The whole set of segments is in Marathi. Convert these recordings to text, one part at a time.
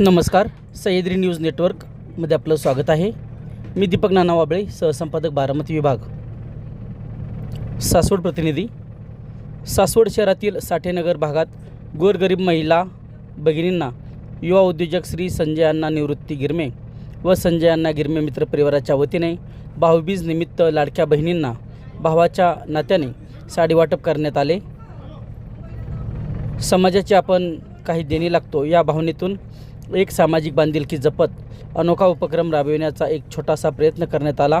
नमस्कार सह्याद्री न्यूज नेटवर्कमध्ये आपलं स्वागत आहे. मी दीपक नाना वाबळे सहसंपादक बारामती विभाग. सासवड प्रतिनिधी. सासवड शहरातील साठेनगर भागात गोरगरीब महिला भगिनींना युवा उद्योजक श्री संजय अण्णा निवृत्ती गिरमे व संजय अण्णा गिरमे मित्र परिवाराच्या वतीने भाऊबीज निमित्त लाडक्या बहिणींना भावाच्या नात्याने साडी वाटप करण्यात आले. समाजाची आपण काही देणी लागतो या भावनेतून एक सामाजिक बांधिलकी जपत अनोखा उपक्रम राबविण्याचा एक छोटासा प्रयत्न करण्यात आला.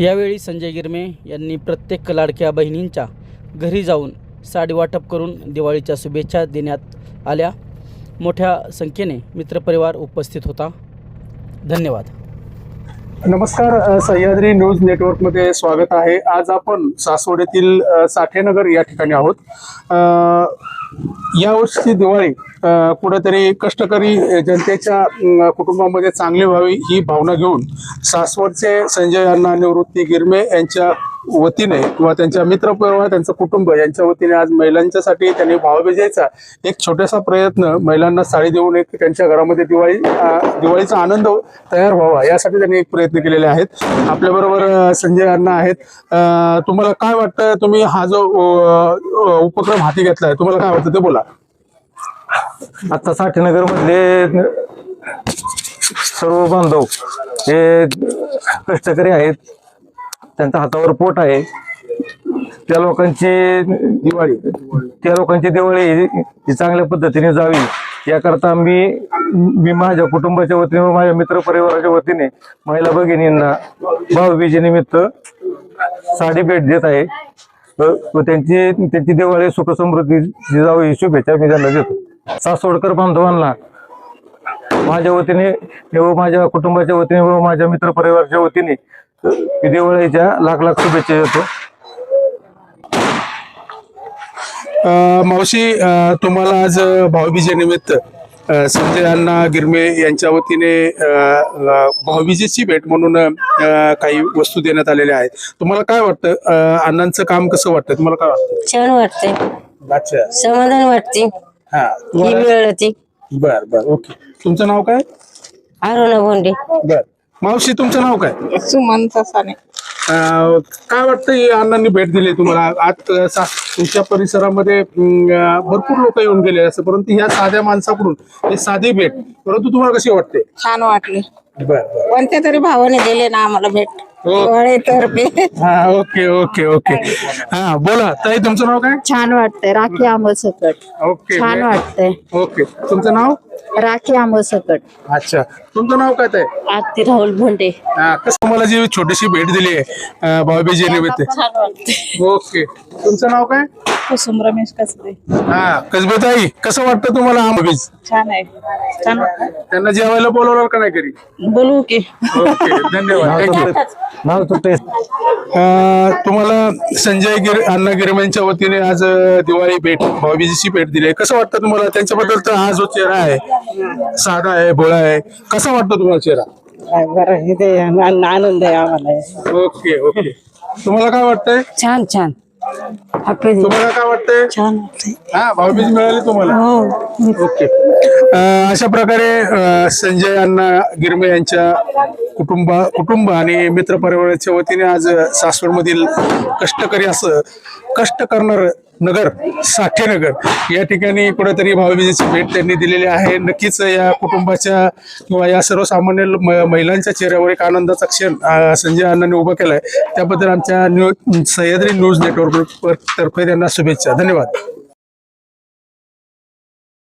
यावेळी संजय गिरमे यांनी प्रत्येक लाडक्या बहिणींच्या घरी जाऊन साडी वाटप करून दिवाळीच्या शुभेच्छा देण्यात आल्या. मोठ्या संख्येने मित्रपरिवार उपस्थित होता. धन्यवाद. नमस्कार सह्याद्री न्यूज नेटवर्कमध्ये स्वागत आहे. आज आपण सासवड येथील साठेनगर या ठिकाणी आहोत. या यावर्षीची दिवाळी कुठेतरी कष्टकरी जनतेच्या कुटुंबामध्ये चांगली व्हावी ही भावना घेऊन सासवडचे संजय अण्णा निवृत्ती गिरमे यांच्या वतीने किंवा त्यांच्या मित्र त्यांचं कुटुंब यांच्या वतीने आज महिलांच्यासाठी त्यांनी भावबीजेचा एक छोटासा प्रयत्न महिलांना साडी देऊन एक त्यांच्या घरामध्ये दिवाळी दिवाळीचा आनंद तयार व्हावा यासाठी त्यांनी एक प्रयत्न केलेले आहेत. आपल्याबरोबर संजय अण्णा आहेत. तुम्हाला काय वाटतं तुम्ही हा जो उपक्रम हाती घेतलाय तुम्हाला काय वाटतं ते बोला. आता साठेनगर मधले सर्व बांधव हे कष्टकरी आहेत. त्यांच्या हातावर पोट आहे. त्या लोकांची दिवाळी त्या लोकांची दिवाळी ही चांगल्या पद्धतीने जावी. याकरता मी मी माझ्या कुटुंबाच्या वतीने व माझ्या मित्र परिवाराच्या वतीने महिला भगिनींना भाऊबीजेनिमित्त साडी भेट देत आहे. व त्यांची त्यांची दिवाळी सुख समृद्धी जावी ही शुभेच्छा मी त्यांना देतो. सासवडकर बांधवांना माझ्या वतीने व माझ्या कुटुंबाच्या वतीने व माझ्या मित्र परिवाराच्या वतीने दिवाळीच्या लाख लाख शुभेच्छा देतो. मावशी अ, तुम्हाला आज अ, भाऊबीजेनिमित्त अ, संजय अण्णा गिरमे यांच्या वतीने अ, अ, भाऊबीजेची भेट म्हणून अ, काही वस्तू देण्यात आलेल्या आहेत. तुम्हाला काय वाटतं? अ, अण्णांचं काम कसं वाटतं तुम्हाला काय वाटतं छान वाटते अच्छा. समाधान वाटते हा. ही तुम्हाला वेळ ती बर बर. ओके. तुमचं नाव काय? अरुणा भोंडे बर. मावशी तुमचं नाव काय? सुमन ससाने अ, काय वाटतं ही अण्णांनी भेट दिली तुम्हाला? आज अ, सा- तुमच्या परिसरामध्ये अ, भरपूर लोक येऊन गेले असं परंतु ह्या साध्या माणसाकडून ही साधी भेट परंतु तुम्हाला कशी वाटते? छान वाटले. बर बर. कोणत्या तरी भावाने दिले ना आम्हाला भेट. हो. हा ओके ओके ओके. हा बोला. ताई तुमचं नाव काय? छान वाटतंय. राखी आंबसकट ओके छान वाटतंय. ओके. तुमचं नाव? राखी आंबसकट अच्छा. तुमचं नाव काय ताई? आरती राहुल भोंडे. हा, कसं तुम्हाला जी छोटीशी भेट दिली आहे भाऊबीजी निमित्त ओके. तुमचं नाव काय? कुसुम रमेश कसबे. हा कसबेताई कसं वाटतं तुम्हाला हा भाऊबीज छान आहे. छान त्यांना जेवायला बोलवणार का नाही घरी? बोलू की. ओके धन्यवाद. नाव अं, तुम्हाला संजय गिर अण्णा गिरमेंच्या वतीने आज अं, दिवाळी भेट भाऊबीजीची भेट दिली आहे. कसं वाटतं तुम्हाला? त्यांच्याबद्दल तर हा जो चेहरा आहे साधा आहे भोळा आहे कसा वाटतो तुम्हाला चेहरा? बरं आनंद आहे आम्हाला. Okay okay. तुम्हाला काय वाटतंय? छान छान. तुम्हाला काय वाटतंय? छान वाटतंय. हा भाऊबीज मिळाली तुम्हाला? हो ओके. अ, अशा प्रकारे अ, संजय अण्णा गिरमे यांच्या कुटुंब कुटुंब आणि मित्र परिवाराच्या वतीने आज सासवडमधील कष्टकरी असं कष्ट करणार नगर साठेनगर या ठिकाणी कुठेतरी भावबीजेची भेट त्यांनी दिलेली आहे. नक्कीच या कुटुंबाच्या किंवा या सर्वसामान्य महिलांच्या चेहऱ्यावर एक आनंदाचा क्षण संजय अण्णांनी उभा आहे त्याबद्दल आमच्या न्यूज सह्याद्री न्यूज नेटवर्क तर्फे त्यांना शुभेच्छा. धन्यवाद.